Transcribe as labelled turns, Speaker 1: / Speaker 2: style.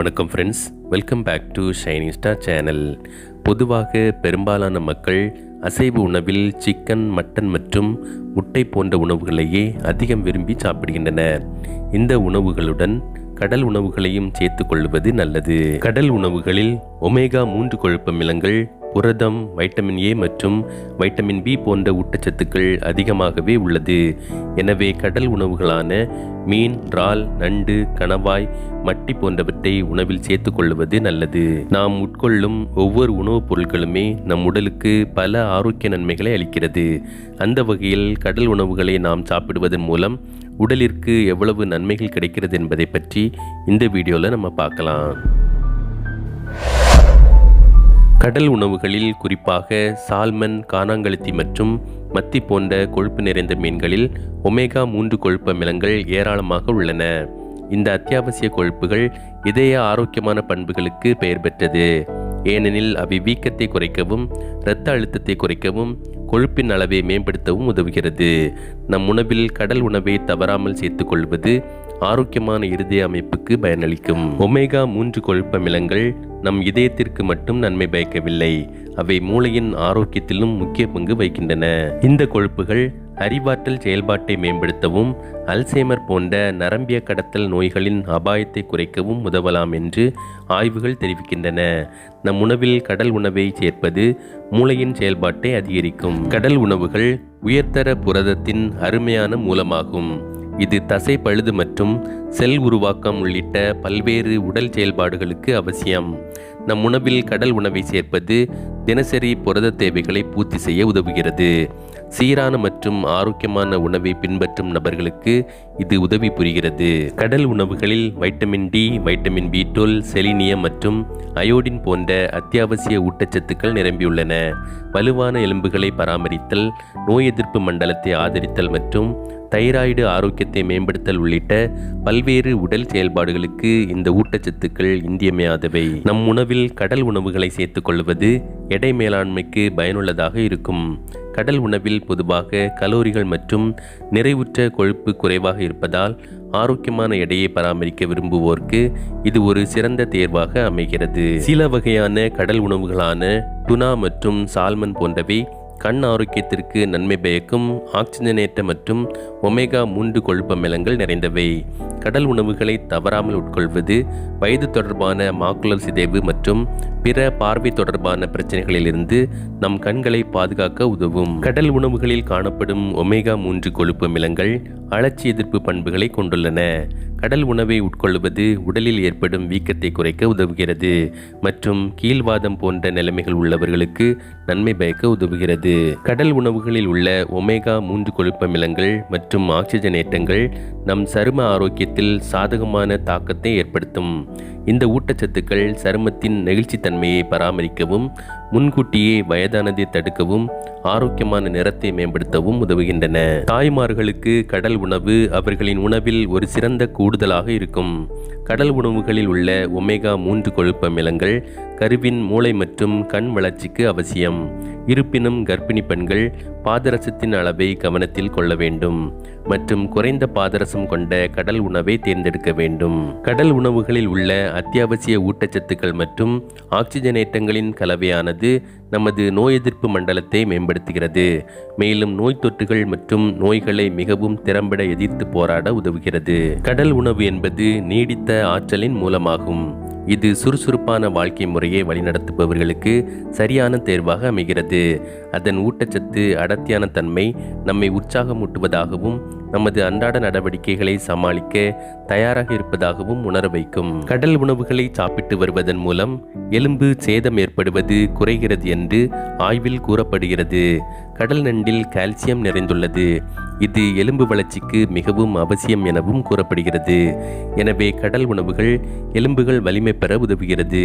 Speaker 1: வணக்கம் friends welcome back to shining star channel பொதுவாக பெரும்பாலான மக்கள் அசைவ உணவில் சிக்கன் மட்டன் மற்றும் முட்டை போன்ற உணவுகளையே அதிகம் விரும்பி சாப்பிடுகின்றனர். இந்த உணவுகளுடன் கடல் உணவுகளையும் சேர்த்துக் கொள்வது நல்லது. கடல் உணவுகளில் ஒமேகா மூன்று கொழுப்பமிலங்கள் புரதம் வைட்டமின் ஏ மற்றும் வைட்டமின் பி போன்ற ஊட்டச்சத்துக்கள் அதிகமாகவே உள்ளது. எனவே கடல் உணவுகளான மீன் இறால் நண்டு கணவாய் மட்டி போன்றவற்றை உணவில் சேர்த்துக்கொள்வது நல்லது. நாம் உட்கொள்ளும் ஒவ்வொரு உணவுப் பொருட்களுமே நம் உடலுக்கு பல ஆரோக்கிய நன்மைகளை அளிக்கிறது. அந்த வகையில் கடல் உணவுகளை நாம் சாப்பிடுவதன் மூலம் உடலிற்கு எவ்வளவு நன்மைகள் கிடைக்கிறது என்பதை பற்றி இந்த வீடியோவில் நம்ம பார்க்கலாம். கடல் உணவுகளில் குறிப்பாக சால்மன் கானாங்கழுத்தி மற்றும் மத்தி போன்ற கொழுப்பு நிறைந்த மீன்களில் ஒமேகா மூன்று கொழுப்பு அமிலங்கள் ஏராளமாக உள்ளன. இந்த அத்தியாவசிய கொழுப்புகள் இதய ஆரோக்கியமான பண்புகளுக்கு பெயர் பெற்றது. ஏனெனில் அவை வீக்கத்தை குறைக்கவும் இரத்த அழுத்தத்தை குறைக்கவும் கொழுப்பின் அளவை மேம்படுத்தவும் உதவுகிறது. நம் உணவில் கடல் உணவை தவறாமல் சேர்த்துக்கொள்வது ஆரோக்கியமான இருதய அமைப்புக்கு பயனளிக்கும். ஒமேகா மூன்று கொழுப்பமிலங்கள் நம் இதயத்திற்கு மட்டும் நன்மை பயக்கவில்லை. அவை மூளையின் ஆரோக்கியத்திலும் முக்கிய பங்கு வகிக்கின்றன. இந்த கொழுப்புகள் அறிவாற்றல் செயல்பாட்டை மேம்படுத்தவும் அல்சைமர் போன்ற நரம்பிய கடத்தல் நோய்களின் அபாயத்தை குறைக்கவும் உதவலாம் என்று ஆய்வுகள் தெரிவிக்கின்றன. நம் உணவில் கடல் உணவை சேர்ப்பது மூளையின் செயல்பாட்டை அதிகரிக்கும். கடல் உணவுகள் உயர்தர புரதத்தின் அருமையான மூலமாகும். இது தசை பழுது மற்றும் செல் உருவாக்கம் உள்ளிட்ட பல்வேறு உடல் செயல்பாடுகளுக்கு அவசியம். நம் உணவில் கடல் உணவை சேர்ப்பது தினசரி புரத தேவைகளை பூர்த்தி செய்ய உதவுகிறது. சீரான மற்றும் ஆரோக்கியமான உணவை பின்பற்றும் நபர்களுக்கு இது உதவி புரிகிறது. கடல் உணவுகளில் vitamin D vitamin B twelve selenium மற்றும் அயோடின் போன்ற அத்தியாவசிய ஊட்டச்சத்துக்கள் நிரம்பியுள்ளன. வலுவான எலும்புகளை பராமரித்தல் நோய் எதிர்ப்பு மண்டலத்தை ஆதரித்தல் மற்றும் தைராய்டு ஆரோக்கியத்தை மேம்படுத்தல் உள்ளிட்ட பல்வேறு உடல் செயல்பாடுகளுக்கு இந்த ஊட்டச்சத்துக்கள் இன்றியமையாதவை நம் உணவில் கடல் உணவுகளை சேர்த்துக்கொள்வது எடை மேலாண்மைக்கு பயனுள்ளதாக இருக்கும். கடல் உணவில் பொதுவாக கலோரிகள் மற்றும் நிறைவுற்ற கொழுப்பு குறைவாக இருப்பதால் ஆரோக்கியமான எடையை பராமரிக்க விரும்புவோருக்கு இது ஒரு சிறந்த தேர்வாக அமைகிறது. சில வகையான கடல் உணவுகளான டுனா மற்றும் சால்மன் போன்றவை கண் ஆரோக்கியத்திற்கு நன்மை பயக்கும் ஆக்சிஜனேற்ற மற்றும் ஒமேகா மூன்று கொழுப்பமிலங்கள் நிறைந்தவை. கடல் உணவுகளை தவறாமல் உட்கொள்வது வயது தொடர்பான மாக்குலர் சிதைவு மற்றும் பிற பார்வை தொடர்பான பிரச்சனைகளிலிருந்து நம் கண்களை பாதுகாக்க உதவும். கடல் உணவுகளில் காணப்படும் ஒமேகா மூன்று கொழுப்பு மிலங்கள் அழற்சி எதிர்ப்பு பண்புகளை கொண்டுள்ளன. கடல் உணவை உட்கொள்வது உடலில் ஏற்படும் வீக்கத்தை குறைக்க உதவுகிறது மற்றும் கீழ்வாதம் போன்ற நிலைமைகள் உள்ளவர்களுக்கு நன்மை பயக்க உதவுகிறது. கடல் உணவுகளில் உள்ள ஒமேகா மூன்று கொழுப்பமிலங்கள் மற்றும் மற்றும் ஆக்சிஜனேற்றங்கள் நம் சரும ஆரோக்கியத்தில் சாதகமான தாக்கத்தை ஏற்படுத்தும். இந்த ஊட்டச்சத்துக்கள் சருமத்தின் நெகிழ்ச்சித்தன்மையை பராமரிக்கவும் முன்கூட்டியே வயதானதை தடுக்கவும் ஆரோக்கியமான நிறத்தை மேம்படுத்தவும் உதவுகின்றன. தாய்மார்களுக்கு கடல் உணவு அவர்களின் உணவில் ஒரு சிறந்த கூடுதலாக இருக்கும். கடல் உணவுகளில் உள்ள ஒமேகா மூன்று கொழுப்பமிலங்கள் கருவின் மூளை மற்றும் கண் வளர்ச்சிக்கு அவசியம். இருப்பினும் கர்ப்பிணி பெண்கள் பாதரசத்தின் அளவை கவனத்தில் கொள்ள வேண்டும் மற்றும் குறைந்த பாதரசம் கொண்ட கடல் உணவை தேர்ந்தெடுக்க வேண்டும். கடல் உணவுகளில் உள்ள அத்தியாவசிய ஊட்டச்சத்துக்கள் மற்றும் ஆக்சிஜனேற்றங்களின் கலவையானது நமது நோய் எதிர்ப்பு மண்டலத்தை மேம்படுத்துகிறது. மேலும் நோய் தொற்றுகள் மற்றும் நோய்களை மிகவும் திறம்பட எதிர்த்து போராட உதவுகிறது. கடல் உணவு என்பது நீடித்த ஆற்றலின் மூலமாகும். இது சுறுசுறுப்பான வாழ்க்கை முறையை வழிநடத்துபவர்களுக்கு சரியான தேர்வாக அமைகிறது. அதன் ஊட்டச்சத்து அடர்த்தியான தன்மை நம்மை உற்சாகமூட்டுவதாகவும் நமது அன்றாட நடவடிக்கைகளை சமாளிக்க தயாராக இருப்பதாகவும் உணர வைக்கும். கடல் உணவுகளை சாப்பிட்டு வருவதன் மூலம் எலும்பு சேதம் ஏற்படுவது குறைகிறது என்று ஆய்வில் கூறப்படுகிறது. கடல் நண்டில் கால்சியம் நிறைந்துள்ளது. இது எலும்பு வளர்ச்சிக்கு மிகவும் அவசியம் எனவும் கூறப்படுகிறது. எனவே கடல் உணவுகள் எலும்புகள் வலிமை பெற உதவுகிறது.